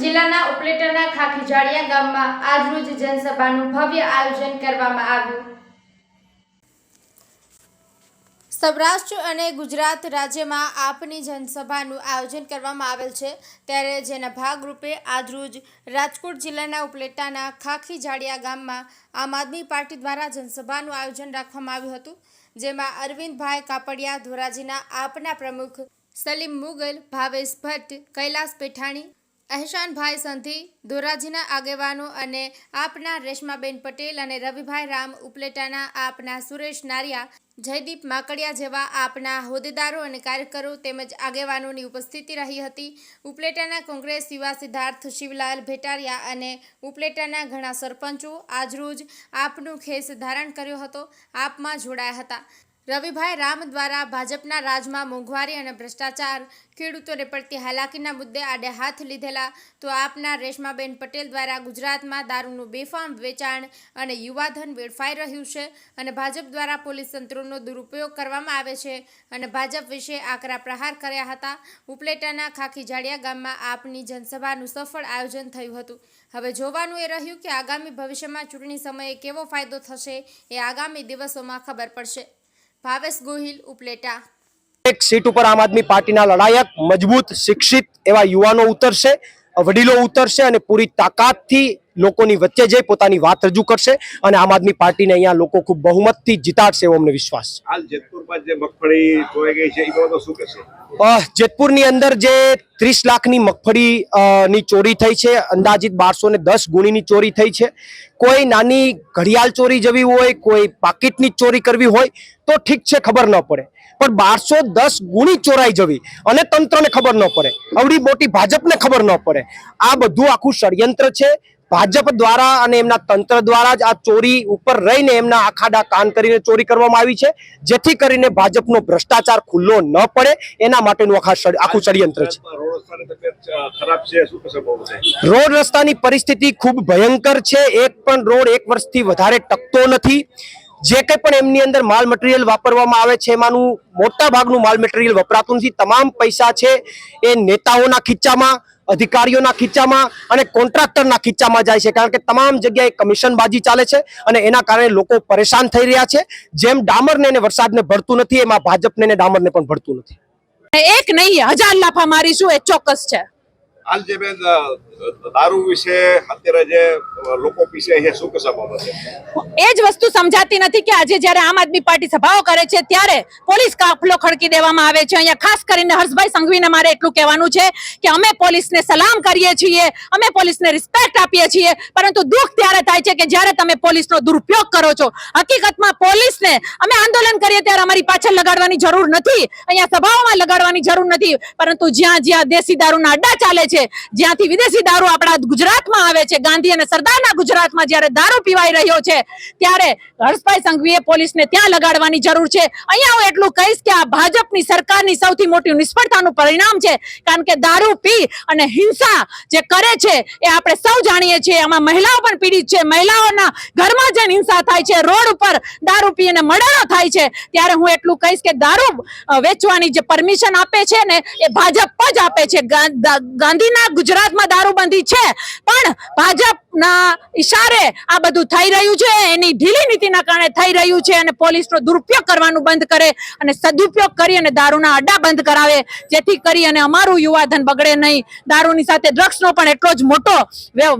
જિલ્લાના ઉપલેટાના ખાખીજાળિયા ગામમાં આજરોજ જનસભાનું ભવ્ય આયોજન કરવામાં આવ્યું. સૌરાષ્ટ્ર અને ગુજરાત રાજ્યમાં આપની જનસભાનું આયોજન કરવામાં આવેલ છે. ત્યારે જેના ભાગરૂપે આજરોજ રાજકોટ જિલ્લાના ઉપલેટાના ખાખી જાડિયા ગામમાં આમ આદમી પાર્ટી દ્વારા જનસભાનું આયોજન રાખવામાં આવ્યું હતું. જેમાં અરવિંદભાઈ કાપડિયા ધોરાજીના આપના પ્રમુખ, સલીમ મુગલ, ભાવેશ ભટ્ટ, કૈલાસ પેઠાણી અહેસાનભાઈ સંધી, ધોરાજીના આગેવાનો અને આપના રેશમાબેન પટેલ અને રવિભાઈ રામ ઉપલેટાના આપના સુરેશ નારિયા, જયદીપ માકડિયા જેવા આપના હોદ્દેદારો અને કાર્યકરો તેમજ આગેવાનોની ઉપસ્થિતિ રહી હતી. ઉપલેટાના કોંગ્રેસ યુવા સિદ્ધાર્થ શિવલાલ ભેટારિયા અને ઉપલેટાના ઘણા સરપંચો આજરોજ આપનું ખેસ ધારણ કર્યો હતો. આપમાં જોડાયા હતા. રવિભાઈ રામ દ્વારા ભાજપના રાજમાં મોંઘવારી અને ભ્રષ્ટાચાર, ખેડૂતોને પડતી હાલાકીના મુદ્દે આડે હાથ લીધેલા, તો આપના રેશમાબેન પટેલ દ્વારા ગુજરાતમાં દારૂનું બેફામ વેચાણ અને યુવાધન વેડફાઈ રહ્યું છે અને ભાજપ દ્વારા પોલીસ તંત્રોનો દુરુપયોગ કરવામાં આવે છે અને ભાજપ વિશે આકરા પ્રહાર કર્યા હતા. ઉપલેટાના ખાખી જાડિયા ગામમાં આપની જનસભાનું સફળ આયોજન થયું હતું. હવે જોવાનું એ રહ્યું કે આગામી ભવિષ્યમાં ચૂંટણી સમયે કેવો ફાયદો થશે એ આગામી દિવસોમાં ખબર પડશે. ભાવેશ ગોહિલ ઉપલેટા. એક સીટ ઉપર આમ આદમી પાર્ટીના લડાયક મજબૂત શિક્ષિત એવા યુવાનો ઉતરશે વડીલો ઉતરશે અને પૂરી તાકાતથી લોકોની વચ્ચે જઈ પોતાની વાત રજૂ કરશે અને આમ આદમી પાર્ટીને અહીંયા લોકો ખૂબ બહુમતથી જીતાડશે એવો અમને વિશ્વાસ હાલ જેતપુરમાં જે મગફળી ધોવાઈ ગઈ છે એ બાબતો શું કહેશો? જેતપુરની અંદર જે ત્રીસ લાખની મગફળી ની ચોરી થઈ છે, અંદાજિત બારસો ને દસ ગુણીની ચોરી થઈ છે. કોઈ નાની ઘડિયાળ ચોરી જવી હોય, કોઈ પાકીટની ચોરી કરવી હોય, તો ઠીક છે, ખબર ન પડે. પણ બારસો દસ ગુણી ચોરાઈ જવી, અને તંત્રને ખબર ન પડે. અવડી મોટી ભાજપને ખબર ન પડે. આ બધું આખું ષડયંત્ર છે. ભાજપ દ્વારા અને એમના તંત્ર દ્વારા જ આ ચોરી ઉપર રહીને એમના આખાડા કાન કરીને ચોરી કરવામાં આવી છે. જેથી કરીને ભાજપનો ભ્રષ્ટાચાર ખુલ્લો ન પડે. એના માટેનું આખા આખું ષડયંત્ર છે. રોડ રસ્તાની પરિસ્થિતિ ખૂબ ભયંકર છે. એક પણ રોડ એક વર્ષથી વધારે ટકતો નથી. જે કંઈ પણ એમની અંદર માલ મટીરિયલ વાપરવામાં આવે છે એમાંનું મોટા ભાગનું માલ મટીરિયલ વપરાતું નથી. તમામ પૈસા છે એ નેતાઓના ખીચામાં અધિકારીઓના ખીચામાં અને કોન્ટ્રાક્ટરના ખીચ્ચામાં જાય છે. કારણ કે તમામ જગ્યાએ કમિશનબાજી ચાલે છે અને એના કારણે લોકો પરેશાન થઈ રહ્યા છે. જેમ ડામરને અને વરસાદને ભરતું નથી એમાં ભાજપને અને ડામરને પણ ભરતું નથી. એક નહીં હજાર લાફા મારીશું એ ચોક્કસ છે. હાલ જે દારૂ વિશે અત્યારે જે લોકો પીસે છે શું કહેશો એ જ વસ્તુ સમજાતી નથી કે આજે જ્યારે આમ આદમી પાર્ટી સભાઓ કરે છે, ત્યારે પોલીસ કાફલો ખડકી દેવામાં આવે છે. અહીંયા ખાસ કરીને હર્ષભાઈ સંઘવીને મારે એટલું કહેવાનું છે કે અમે પોલીસને સલામ કરીએ છીએ, અમે પોલીસને રિસ્પેક્ટ આપીએ છીએ, પરંતુ દુઃખ ત્યારે થાય છે કે જ્યારે તમે પોલીસનો દુરુપયોગ કરો છો. હકીકતમાં પોલીસને અમે આંદોલન કરીએ ત્યારે અમારી પાછળ લગાડવાની જરૂર નથી. અહીંયા સભાઓમાં લગાડવાની જરૂર નથી, પરંતુ જ્યાં જ્યાં દેશી દારૂના અડ્ડા ચાલે છે, જ્યાંથી વિદેશી દારૂ આપણા ગુજરાતમાં આવે છે. ગાંધી અને સરદારના ગુજરાતમાં જ્યારે દારૂ પીવાઈ રહ્યો છે, ત્યારે હર્ષભાઈ સંઘવીએ પોલીસને ત્યાં લગાડવાની જરૂર છે. અહીંયા હું એટલું કહીશ કે આ ભાજપની સરકારની સૌથી મોટી નિષ્ફળતાનું પરિણામ છે, કારણ કે દારૂ પી અને હિંસા જે કરે છે, એ આપણે સૌ જાણીએ છીએ. આમાં મહિલાઓ પણ પીડિત છે. મહિલાઓના ઘરમાં જઈને હિંસા થાય છે. રોડ ઉપર દારૂ પી અને મર્ડરો થાય છે. ત્યારે હું એટલું કહીશ કે દારૂ વેચવાની જે પરમિશન આપે છે ને, એ ભાજપ જ આપે છે. ગાંધીના ગુજરાતમાં દારૂબંધી છે. પણ ભાજપના ઈશારે આ બધું થઈ રહ્યું છે, એની ઢીલી નીતિના કારણે થઈ રહ્યું છે અને પોલીસનો દુરુપયોગ કરવાનું બંધ કરે અને સદુપયોગ કરી અને દારૂના અડ્ડા બંધ કરાવે, જેથી કરી અને અમારું યુવાધન બગડે નહીં. દારૂની સાથે ડ્રગ્સનો પણ એટલો જ મોટો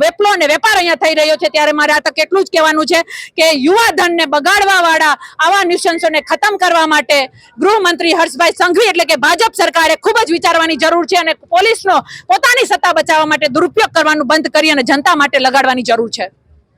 વેપલો અને વેપાર અહીંયા થઈ રહ્યો છે, ત્યારે મારે આ તક એટલું જ કહેવાનું છે કે યુવાધનને બગાડવા વાળા આવા ન્યુસન્સોને ખતમ કરવા માટે ગૃહમંત્રી હર્ષભાઈ સંઘવી એટલે કે ભાજપ સરકારે ખૂબ જ વિચારવાની જરૂર છે અને પોલીસનો પોતાની સત્તા બચાવવા માટે દુરુપયોગ કરવાનું બંધ કરી અને જનતા માટે લગાડવાની જરૂર છે.